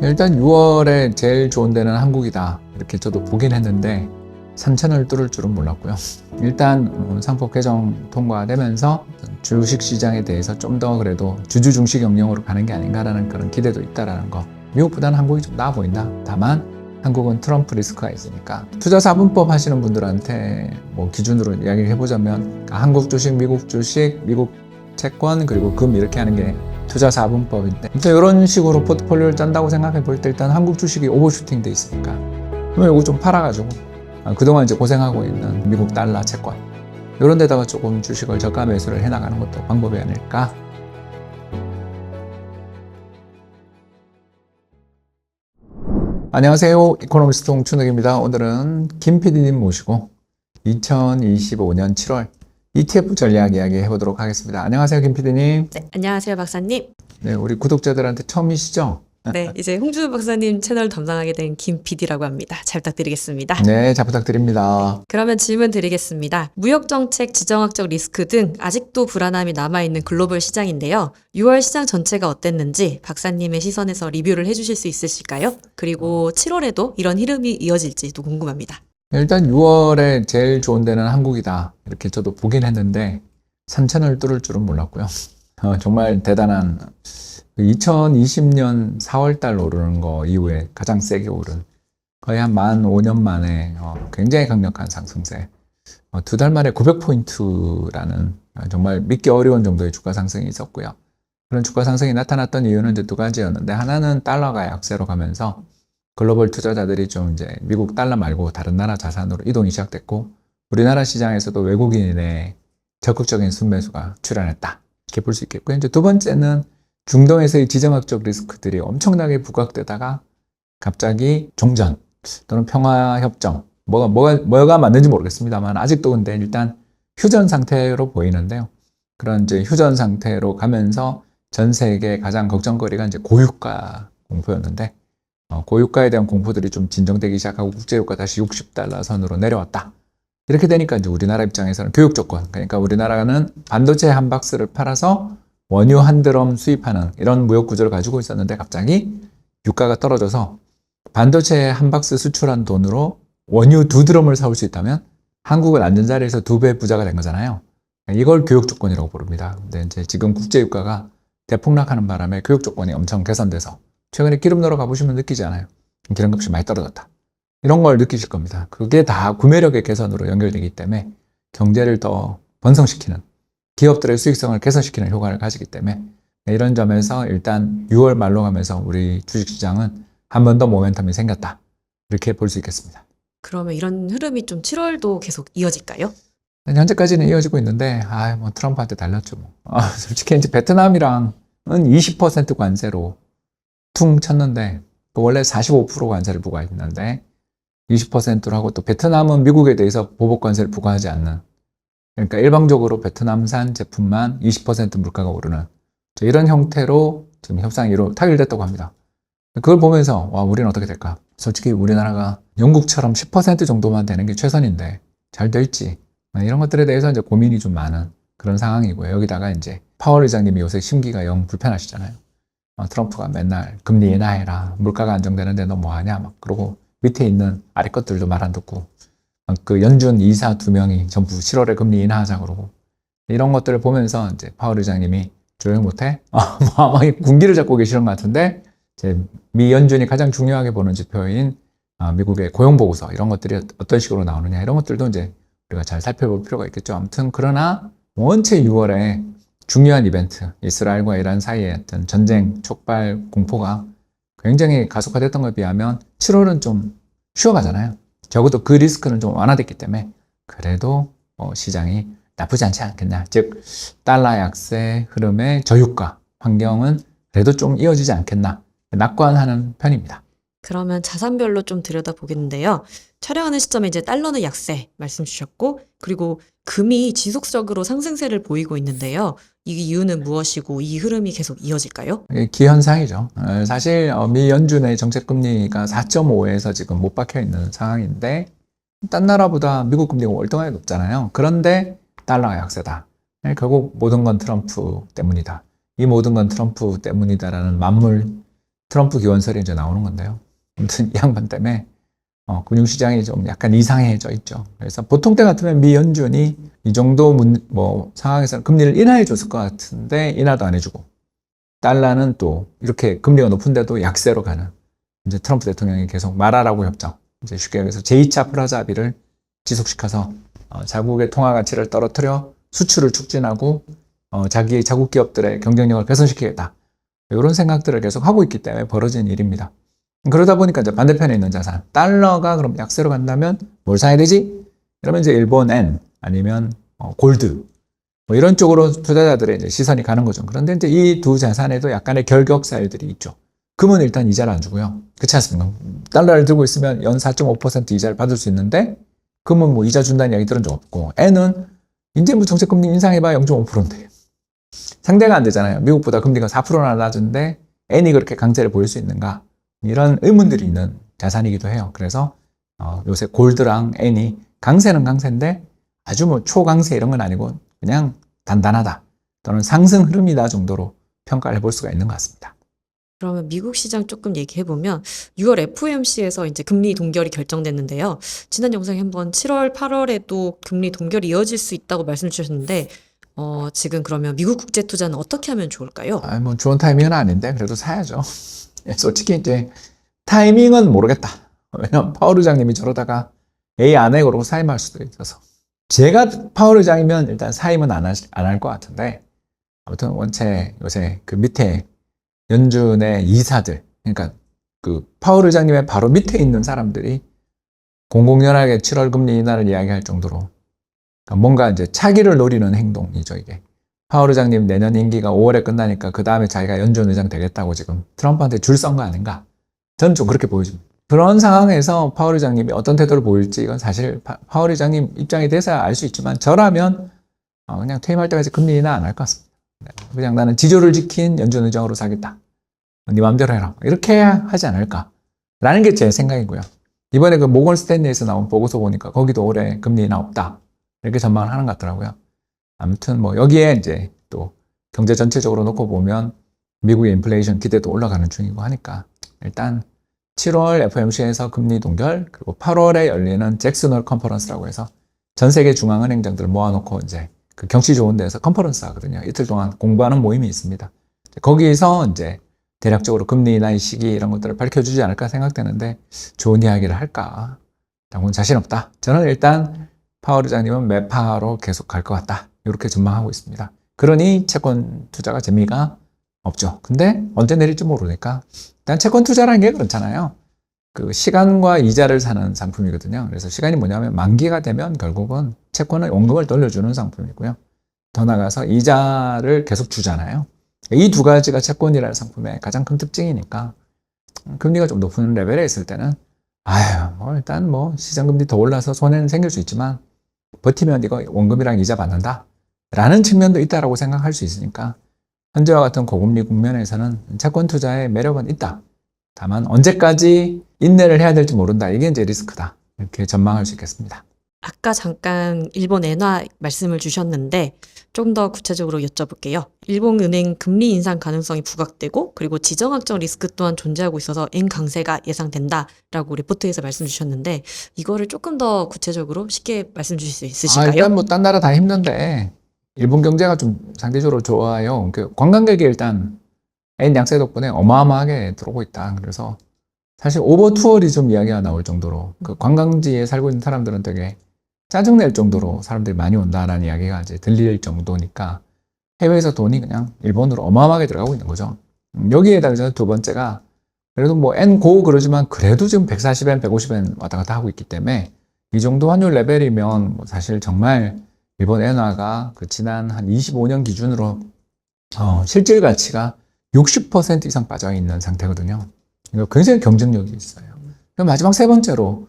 일단 6월에 제일 좋은 데는 한국이다. 이렇게 저도 보긴 했는데 3천을 뚫을 줄은 몰랐고요. 일단 어, 상법 개정 통과되면서 주식 시장에 대해서 좀 더 그래도 주주 중식 영역으로 가는 게 아닌가라는 그런 기대도 있다라는 거. 미국보다는 한국이 좀 나아 보인다. 다만 한국은 트럼프 리스크가 있으니까 투자 사분법 하시는 분들한테 뭐 기준으로 이야기를 해보자면 한국 주식, 미국 주식, 미국 채권 그리고 금 이렇게 하는 게 투자 사분법인데. 일단 이런 식으로 포트폴리오를 짠다고 생각해 볼 때 일단 한국 주식이 오버슈팅 돼 있으니까. 그러면 이거 좀 팔아가지고 아, 그동안 이제 고생하고 있는 미국 달러 채권. 이런 데다가 조금 주식을 저가 매수를 해나가는 것도 방법이 아닐까? 안녕하세요. 이코노미스트 홍춘욱입니다. 오늘은 김 PD님 모시고 2025년 7월 ETF 전략 이야기 해보도록 하겠습니다 안녕하세요 김 PD님 네, 안녕하세요, 박사님. 네, 우리 구독자들한테 처음이시죠? 네, 이제 홍준호 박사님 채널 담당하게 된 김 PD라고 합니다. 잘 부탁드리겠습니다. 네, 잘 부탁드립니다. 그러면 질문 드리겠습니다. 무역 정책, 지정학적 리스크 등 아직도 불안함이 남아 있는 글로벌 시장인데요. 6월 시장 전체가 어땠는지 박사님의 시선에서 리뷰를 해주실 수 있으실까요? 그리고 7월에도 이런 흐름이 이어질지도 궁금합니다. 일단 6월에 제일 좋은 데는 한국이다. 이렇게 저도 보긴 했는데 3천을 뚫을 줄은 몰랐고요. 어, 정말 대단한 2020년 4월 달 오르는 거 이후에 가장 세게 오른 거의 한 만 5년 만에 어, 굉장히 강력한 상승세. 어, 두달 만에 900포인트라는 정말 믿기 어려운 정도의 주가 상승이 있었고요. 그런 주가 상승이 나타났던 이유는 이제 두 가지였는데 하나는 달러가 약세로 가면서 글로벌 투자자들이 좀 이제 미국 달러 말고 다른 나라 자산으로 이동이 시작됐고 우리나라 시장에서도 외국인의 적극적인 순매수가 출현했다. 이렇게 볼 수 있겠고요. 이제 두 번째는 중동에서의 지정학적 리스크들이 엄청나게 부각되다가 갑자기 종전 또는 평화협정 뭐가 뭐가 뭐가 맞는지 모르겠습니다만 아직도 근데 일단 휴전 상태로 보이는데요. 그런 이제 휴전 상태로 가면서 전 세계 가장 걱정거리가 이제 고유가 공포였는데 어, 고유가에 대한 공포들이 좀 진정되기 시작하고 국제유가 다시 60달러 선으로 내려왔다. 이렇게 되니까 이제 우리나라 입장에서는 교육 조건, 그러니까 우리나라는 반도체 한 박스를 팔아서 원유 한 드럼 수입하는 이런 무역 구조를 가지고 있었는데 갑자기 유가가 떨어져서 반도체 한 박스 수출한 돈으로 원유 두 드럼을 사올 수 있다면 한국은 앉은 자리에서 두 배 부자가 된 거잖아요. 이걸 교육 조건이라고 부릅니다. 근데 이제 지금 국제 유가가 대폭락하는 바람에 교육 조건이 엄청 개선돼서 최근에 기름 넣으러 가보시면 느끼지 않아요. 기름값이 많이 떨어졌다. 이런 걸 느끼실 겁니다. 그게 다 구매력의 개선으로 연결되기 때문에 경제를 더 번성시키는 기업들의 수익성을 개선시키는 효과를 가지기 때문에 이런 점에서 일단 6월 말로 가면서 우리 주식시장은 한 번 더 모멘텀이 생겼다. 이렇게 볼 수 있겠습니다. 그러면 이런 흐름이 좀 7월도 계속 이어질까요? 현재까지는 이어지고 있는데, 아, 뭐 트럼프한테 달렸죠. 뭐. 아, 솔직히 이제 베트남이랑은 20% 관세로 퉁 쳤는데 그 원래 45% 관세를 부과했는데 20%로 하고 또 베트남은 미국에 대해서 보복 관세를 부과하지 않는 그러니까 일방적으로 베트남산 제품만 20% 물가가 오르는 이런 형태로 지금 협상이 타결됐다고 합니다. 그걸 보면서 와 우리는 어떻게 될까? 솔직히 우리나라가 영국처럼 10% 정도만 되는 게 최선인데 잘 될지 이런 것들에 대해서 이제 고민이 좀 많은 그런 상황이고요. 여기다가 이제 파월 의장님이 요새 심기가 영 불편하시잖아요. 어, 트럼프가 맨날 금리 인하해라. 물가가 안정되는데 너 뭐하냐. 막 그러고 밑에 있는 아래 것들도 말 안 듣고 어, 그 연준 이사 두 명이 전부 7월에 금리 인하하자 그러고 이런 것들을 보면서 이제 파월 의장님이 조용히 못해? 어, 뭐 아마 군기를 잡고 계시는 것 같은데 미 연준이 가장 중요하게 보는 지표인 어, 미국의 고용 보고서 이런 것들이 어떤 식으로 나오느냐 이런 것들도 이제 우리가 잘 살펴볼 필요가 있겠죠. 아무튼 그러나 원체 6월에 중요한 이벤트, 이스라엘과 이란 사이의 어떤 전쟁 촉발 공포가 굉장히 가속화됐던 것에 비하면 7월은 좀 쉬어가잖아요. 적어도 그 리스크는 좀 완화됐기 때문에 그래도 어, 시장이 나쁘지 않지 않겠냐. 즉 달러 약세 흐름의 저유가 환경은 그래도 좀 이어지지 않겠나. 낙관하는 편입니다. 그러면 자산별로 좀 들여다보겠는데요. 촬영하는 시점에 이제 달러는 약세 말씀 주셨고, 그리고 금이 지속적으로 상승세를 보이고 있는데요. 이 이유는 무엇이고 이 흐름이 계속 이어질까요? 기현상이죠. 어, 사실 어, 미 연준의 정책 금리가 4.5에서 지금 못 박혀 있는 상황인데 딴 나라보다 미국 금리가 월등하게 높잖아요. 그런데 달러가 약세다. 네, 결국 모든 건 트럼프 때문이다. 이 모든 건 트럼프 때문이다라는 만물 트럼프 기원설이 이제 나오는 건데요. 아무튼 이 양반 때문에 어, 금융시장이 좀 약간 이상해져 있죠. 그래서 보통 때 같으면 미 연준이 이 정도 문, 뭐 상황에서는 금리를 인하해 줬을 것 같은데 인하도 안 해주고 달러는 또 이렇게 금리가 높은데도 약세로 가는 이제 트럼프 대통령이 계속 말하라고 협정 이제 쉽게 얘기해서 제2차 프라자 합의를 지속시켜서 어, 자국의 통화 가치를 떨어뜨려 수출을促진하고 어, 자기 자국 기업들의 경쟁력을 개선시키겠다 이런 생각들을 계속 하고 있기 때문에 벌어진 일입니다. 그러다 보니까 이제 반대편에 있는 자산, 달러가 그럼 약세로 간다면 뭘 사야 되지? 이러면 이제 일본 엔 아니면 어, 골드 뭐 이런 쪽으로 투자자들의 이제 시선이 가는 거죠. 그런데 이제 이 두 자산에도 약간의 결격 사유들이 있죠. 금은 일단 이자를 안 주고요. 그렇지 않습니까? 달러를 들고 있으면 연 4.5% 이자를 받을 수 있는데 금은 뭐 이자 준다는 이야기 들은 적 없고 N은 이제 뭐 정책금리 인상해봐야 0.5%인데 상대가 안 되잖아요. 미국보다 금리가 4%나 낮은데 N이 그렇게 강세를 보일 수 있는가? 이런 의문들이 있는 자산이기도 해요. 그래서 어, 요새 골드랑 N이 강세는 강세인데 아주 뭐 초강세 이런 건 아니고 그냥 단단하다 또는 상승 흐름이다 정도로 평가를 해볼 수가 있는 것 같습니다. 그러면 미국 시장 조금 얘기해 보면 6월 FOMC에서 이제 금리 동결이 결정됐는데요. 지난 영상에 한번 7월, 8월에도 금리 동결이 이어질 수 있다고 말씀 주셨는데 어, 지금 그러면 미국 국제 투자는 어떻게 하면 좋을까요? 아, 뭐 좋은 타이밍은 아닌데 그래도 사야죠. 예, 솔직히 이제 타이밍은 모르겠다. 왜냐면 파월 의장님이 저러다가 A 안 해 그러고 사임할 수도 있어서 제가 파월 의장이면 일단 사임은 안 할 것 같은데 아무튼 원체 요새 그 밑에 연준의 이사들 그러니까 그 파월 의장님의 바로 밑에 있는 사람들이 공공연하게 7월 금리 인하를 이야기할 정도로 뭔가 이제 차기를 노리는 행동이죠 이게. 파월 의장님 내년 임기가 5월에 끝나니까 그 다음에 자기가 연준 의장 되겠다고 지금 트럼프한테 줄 선 거 아닌가? 저는 좀 그렇게 보여집니다. 그런 상황에서 파월 의장님이 어떤 태도를 보일지 이건 사실 파, 파월 의장님 입장에 대해서야 알 수 있지만 저라면 어, 그냥 퇴임할 때까지 금리 인하 안 할 것 같습니다. 네, 그냥 나는 지조를 지킨 연준 의장으로 사겠다. 네 마음대로 해라. 이렇게 하지 않을까? 라는 게 제 생각이고요. 이번에 그 모건 스탠리에서 나온 보고서 보니까 거기도 올해 금리 인하 없다. 이렇게 전망을 하는 것 같더라고요. 아무튼 뭐 여기에 이제 또 경제 전체적으로 놓고 보면 미국의 인플레이션 기대도 올라가는 중이고 하니까 일단 7월 FOMC에서 금리 동결 그리고 8월에 열리는 잭슨홀 컨퍼런스라고 해서 전 세계 중앙은행장들을 모아놓고 이제 그 경치 좋은 데서 컨퍼런스 하거든요. 이틀 동안 공부하는 모임이 있습니다. 거기서 이제 대략적으로 금리 인하의 시기 이런 것들을 밝혀주지 않을까 생각되는데 좋은 이야기를 할까? 당분 자신 없다. 저는 일단 파월 의장님은 매파로 계속 갈 것 같다. 이렇게 전망하고 있습니다. 그러니 채권 투자가 재미가 없죠. 근데 언제 내릴지 모르니까 일단 채권 투자라는 게 그렇잖아요. 그 시간과 이자를 사는 상품이거든요. 그래서 시간이 뭐냐면 만기가 되면 결국은 채권은 원금을 돌려주는 상품이고요. 더 나가서 이자를 계속 주잖아요. 이 두 가지가 채권이라는 상품의 가장 큰 특징이니까 금리가 좀 높은 레벨에 있을 때는 아유 뭐 일단 뭐 시장금리 더 올라서 손해는 생길 수 있지만 버티면 이거 원금이랑 이자 받는다 라는 측면도 있다라고 생각할 수 있으니까 현재와 같은 고금리 국면에서는 채권 투자의 매력은 있다. 다만 언제까지 인내를 해야 될지 모른다. 이게 이제 리스크다. 이렇게 전망할 수 있겠습니다. 아까 잠깐 일본 엔화 말씀을 주셨는데 좀 더 구체적으로 여쭤볼게요. 일본 은행 금리 인상 가능성이 부각되고 그리고 지정학적 리스크 또한 존재하고 있어서 엔 강세가 예상된다라고 리포트에서 말씀 주셨는데 이거를 조금 더 구체적으로 쉽게 말씀 주실 수 아, 있으실까요? 일단 뭐 딴 나라 다 힘든데 일본 경제가 좀 상대적으로 좋아요. 그 관광객이 일단 N 양세 덕분에 어마어마하게 들어오고 있다. 그래서 사실 오버 투어리즘 이야기가 나올 정도로 그 관광지에 살고 있는 사람들은 되게 짜증낼 정도로 사람들이 많이 온다라는 이야기가 이제 들릴 정도니까 해외에서 돈이 그냥 일본으로 어마어마하게 들어가고 있는 거죠. 음, 여기에다가 이제 두 번째가 그래도 뭐 N 고 그러지만 그래도 지금 140엔, 150엔 왔다 갔다 하고 있기 때문에 이 정도 환율 레벨이면 뭐 사실 정말 일본 엔화가 그 지난 한 25년 기준으로 어, 실질 가치가 60% 이상 빠져 있는 상태거든요. 이거 굉장히 경쟁력이 있어요. 그럼 마지막 세 번째로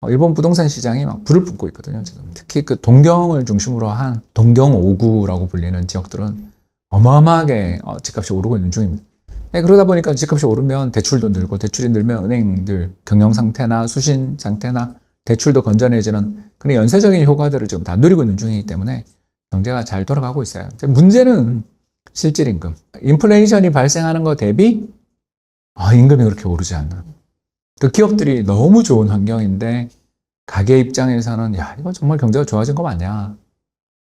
어, 일본 부동산 시장이 막 불을 뿜고 있거든요. 지금 특히 그 동경을 중심으로 한 동경 5구라고 불리는 지역들은 어마어마하게 어, 집값이 오르고 있는 중입니다. 네, 그러다 보니까 집값이 오르면 대출도 늘고 대출이 늘면 은행들 경영 상태나 수신 상태나 대출도 건전해지는 그런 연쇄적인 효과들을 지금 다 누리고 있는 중이기 때문에 경제가 잘 돌아가고 있어요. 문제는 실질 임금. 인플레이션이 발생하는 것 대비 아, 임금이 그렇게 오르지 않는. 그 기업들이 너무 좋은 환경인데 가게 입장에서는 야 이거 정말 경제가 좋아진 거 맞냐?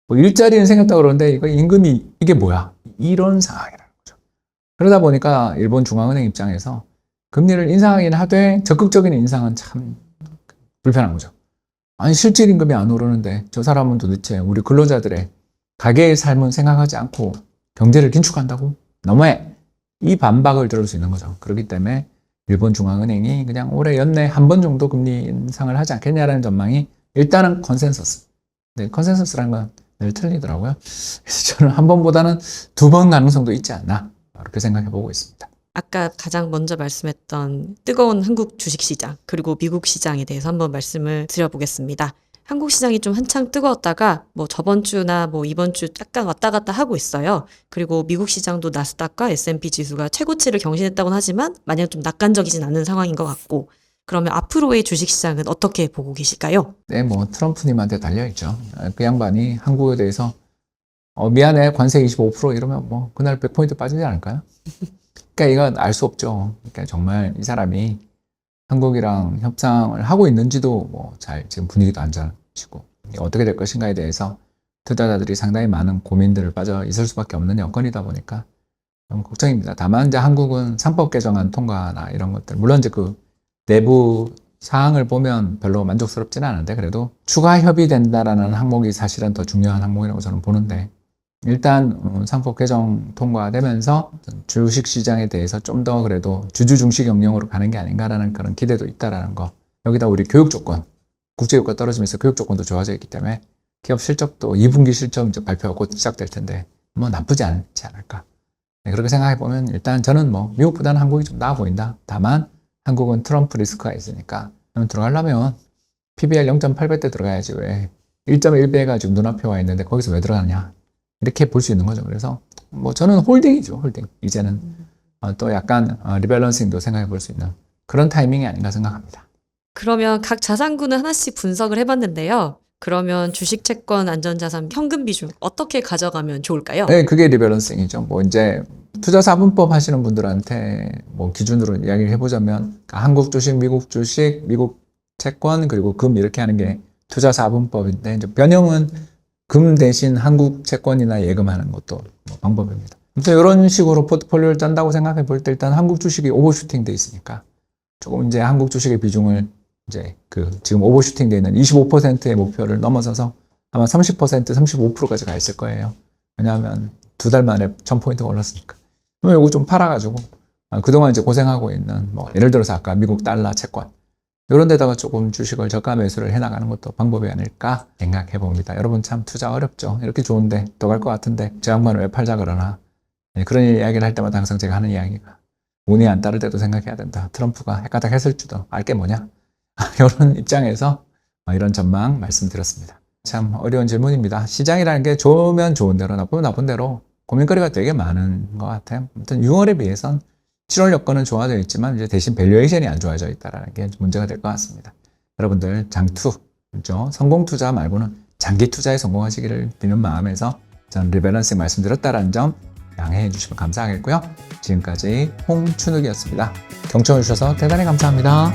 뭐 일자리는 생겼다 그러는데 이거 임금이 이게 뭐야? 이런 상황이라는 거죠. 그러다 보니까 일본 중앙은행 입장에서 금리를 인상하긴 하되 적극적인 인상은 참 불편한 거죠. 아니 실질 임금이 안 오르는데 저 사람은 도대체 우리 근로자들의 가게의 삶은 생각하지 않고 경제를 긴축한다고? 너무해. 이 반박을 들을 수 있는 거죠. 그렇기 때문에 일본 중앙은행이 그냥 올해 연내 한 번 정도 금리 인상을 하지 않겠냐라는 전망이 일단은 컨센서스. 네, 컨센서스라는 건 늘 틀리더라고요. 그래서 저는 한 번보다는 두 번 가능성도 있지 않나 이렇게 생각해 보고 있습니다. 아까 가장 먼저 말씀했던 뜨거운 한국 주식 시장 그리고 미국 시장에 대해서 한번 말씀을 드려보겠습니다. 한국 시장이 좀 한창 뜨거웠다가 뭐 저번 주나 뭐 이번 주 약간 왔다 갔다 하고 있어요. 그리고 미국 시장도 나스닥과 S&P 지수가 최고치를 경신했다고는 하지만 마냥 좀 낙관적이진 않은 상황인 것 같고 그러면 앞으로의 주식 시장은 어떻게 보고 계실까요? 네, 뭐 트럼프님한테 달려 있죠. 그 양반이 한국에 대해서 어, 미안해 관세 25% 이러면 뭐 그날 100포인트 빠지지 않을까요? 그러니까 이건 알 수 없죠. 그러니까 정말 이 사람이 한국이랑 협상을 하고 있는지도 뭐 잘 지금 분위기도 안 좋아지고 어떻게 될 것인가에 대해서 투자자들이 상당히 많은 고민들을 빠져 있을 수밖에 없는 여건이다 보니까 좀 걱정입니다. 다만 이제 한국은 상법 개정안 통과나 이런 것들 물론 이제 그 내부 사항을 보면 별로 만족스럽지는 않은데 그래도 추가 협의된다라는 항목이 사실은 더 중요한 항목이라고 저는 보는데 일단 어, 상법 개정 통과되면서 주식 시장에 대해서 좀 더 그래도 주주 중식 영역으로 가는 게 아닌가라는 그런 기대도 있다라는 거. 여기다 우리 교육 조건 국제 유가 떨어지면서 교육 조건도 좋아져 있기 때문에 기업 실적도 2분기 실적 이제 발표가 곧 시작될 텐데 뭐 나쁘지 않지 않을까. 네, 그렇게 생각해 보면 일단 저는 뭐 미국보다는 한국이 좀 나아 보인다. 다만 한국은 트럼프 리스크가 있으니까 들어가려면 PBR 0.8배 때 들어가야지 왜. 1.1배가 지금 눈앞에 와 있는데 거기서 왜 들어가느냐 이렇게 볼 수 있는 거죠. 그래서 뭐 저는 홀딩이죠, 홀딩. 이제는 어, 또 약간 어, 리밸런싱도 생각해 볼 수 있는 그런 타이밍이 아닌가 생각합니다. 그러면 각 자산군을 하나씩 분석을 해봤는데요. 그러면 주식, 채권, 안전자산, 현금 비중 어떻게 가져가면 좋을까요? 네, 그게 리밸런싱이죠. 뭐 이제 투자 사분법 하시는 분들한테 뭐 기준으로 이야기를 해보자면 그러니까 한국 주식, 미국 주식, 미국 채권 그리고 금 이렇게 하는 게 투자 사분법인데 이제 변형은 금 대신 한국 채권이나 예금하는 것도 뭐 방법입니다. 아무튼 이런 식으로 포트폴리오를 짠다고 생각해 볼 때 일단 한국 주식이 오버슈팅 돼 있으니까 조금 이제 한국 주식의 비중을 이제 그 지금 오버슈팅 돼 있는 25%의 목표를 넘어서서 아마 30% 35%까지 가 있을 거예요. 왜냐하면 두 달 만에 1000포인트가 올랐으니까. 그럼 이거 좀 팔아가지고 아, 그동안 이제 고생하고 있는 뭐 예를 들어서 아까 미국 달러 채권 이런 데다가 조금 주식을 저가 매수를 해나가는 것도 방법이 아닐까 생각해 봅니다. 여러분 참 투자 어렵죠. 이렇게 좋은데 더 갈 것 같은데 저 양반을 왜 팔자 그러나 네, 그런 이야기를 할 때마다 항상 제가 하는 이야기가 운이 안 따를 때도 생각해야 된다. 트럼프가 헷가닥 했을 줄도 알게 뭐냐? 이런 입장에서 어, 이런 전망 말씀드렸습니다. 참 어려운 질문입니다. 시장이라는 게 좋으면 좋은 대로 나쁘면 나쁜 대로 고민거리가 되게 많은 것 같아요. 아무튼 6월에 비해선 7월 여건은 좋아져 있지만 이제 대신 밸류에이션이 안 좋아져 있다라는 게 문제가 될 것 같습니다. 여러분들 장투, 그죠? 성공 투자 말고는 장기 투자에 성공하시기를 비는 마음에서 저는 리밸런싱 말씀드렸다라는 점 양해해 주시면 감사하겠고요. 지금까지 홍춘욱이었습니다. 경청해 주셔서 대단히 감사합니다.